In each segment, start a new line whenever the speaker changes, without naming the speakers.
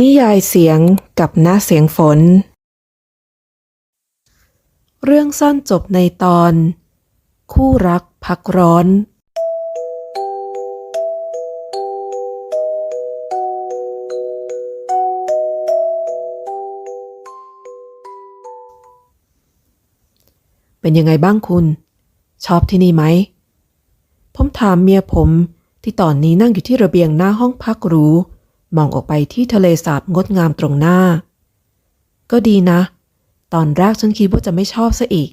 นิยายเสียงกับหน้าเสียงฝน เรื่องสั้นจบในตอน คู่รักพักร้อน เป็นยังไงบ้างคุณ ชอบที่นี่ไหม ผมถามเมียผมที่ตอนนี้นั่งอยู่ที่ระเบียงหน้าห้องพักหรู มองออกไปที่ทะเลสาบงดงามตรงหน้า ก็ดีนะ ตอนแรกฉันคิดว่าจะไม่ชอบซะอีก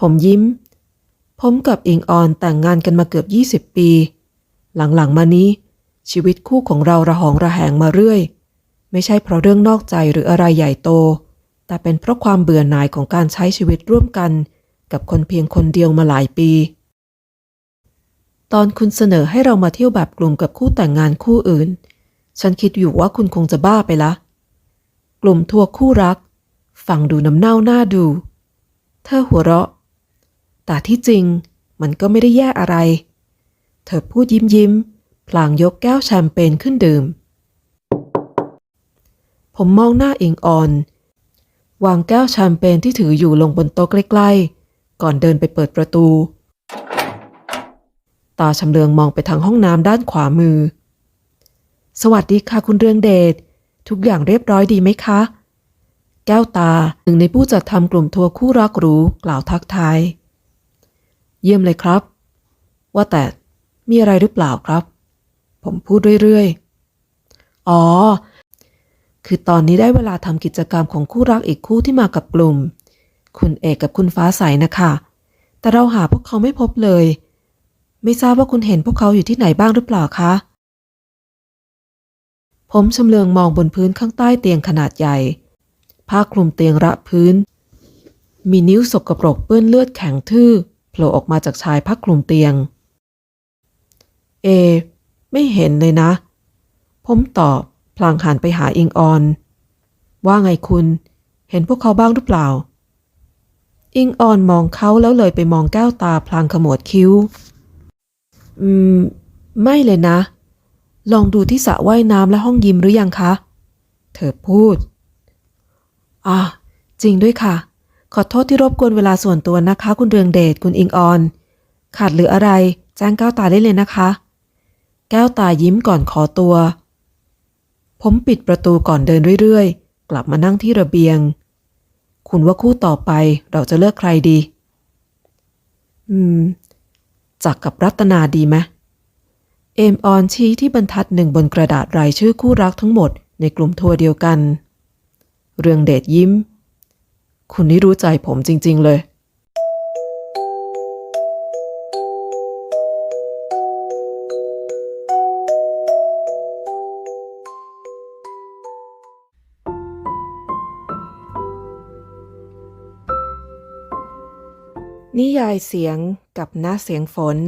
ผมยิ้ม ผมกับอิงออนแต่งงานกันมาเกือบ 20 ปี หลังๆมานี้ ชีวิตคู่ของเราระหองระแหงมาเรื่อย ไม่ใช่เพราะเรื่องนอกใจหรืออะไรใหญ่โต แต่เป็นเพราะความเบื่อหน่ายของการใช้ชีวิตร่วมกัน กับคนเพียงคนเดียวมาหลายปีตอนคุณเสนอให้เรามาเที่ยวแบบกลุ่มกับคู่แต่งงานคู่อื่น ฉันคิดอยู่ว่าคุณคงจะบ้าไปละ กลุ่มทัวร์คู่รัก ฟังดูน้ำเน่าหน้าดู เธอหัวเราะ แต่ที่จริงมันก็ไม่ได้แย่อะไร เธอพูดยิ้มยิ้มพลางยกแก้วแชมเปญขึ้นดื่ม ผมมองหน้าอิงออน วางแก้วแชมเปญที่ถืออยู่ลงบนโต๊ะใกล้ๆ ก่อนเดินไปเปิดประตู ตาชำเลืองมองไปทางห้องน้ำด้านขวามือ สวัสดีค่ะคุณเรืองเดช ทุกอย่างเรียบร้อยดีไหมคะ แก้วตาหนึ่งในผู้จัดทำกลุ่มทัวร์คู่รักหรูกล่าวทักทาย เยี่ยมเลยครับ ว่าแต่มีอะไรหรือเปล่าครับ ผมพูดเรื่อยๆ อ๋อ คือตอนนี้ได้เวลาทำกิจกรรมของคู่รักอีกคู่ที่มากับกลุ่ม คุณเอกกับคุณฟ้าใสนะคะ แต่เราหาพวกเขาไม่พบเลย ไม่ทราบว่าคุณเห็นพวกเขาอยู่ที่ไหนบ้างหรือเปล่าคะ ผมชำเลืองมองบนพื้นข้างใต้เตียงขนาดใหญ่ ผ้าคลุมเตียงระพื้น มีนิ้วสกปรกเปื้อนเลือดแข็งทื่อโผล่ออกมาจากชายผ้าคลุมเตียง เอ ไม่เห็นเลยนะ ผมตอบพลางหันไปหาอิงออน ว่าไงคุณ เห็นพวกเขาบ้างหรือเปล่า อิงออนมองเขาแล้วเลยไปมองแก้วตาพลางขมวดคิ้ว อืม ไม่เลยนะ ลองดูที่สระว่ายน้ำและห้องยิมหรือยังคะ เธอพูด อะ จริงด้วยค่ะ ขอโทษที่รบกวนเวลาส่วนตัวนะคะ คุณเรืองเดช คุณอิงออน ขาดหลืออะไรแจ้งแก้วตาได้เลยนะคะ แก้วตายิ้มก่อนขอตัว ผมปิดประตูก่อนเดินเรื่อยๆ กลับมานั่งที่ระเบียง คุณว่าคู่ต่อไปเราจะเลือกใครดี อืม จักกับรัตนาดีไหม เอมออนชี้ที่บรรทัดหนึ่งบนกระดาษรายชื่อคู่รักทั้งหมดในกลุ่มทัวร์เดียวกัน เรื่องเดชยิ้ม คุณนี่รู้ใจผมจริง ๆ เลย นิยายเสียงกับหน้าเสียงฝน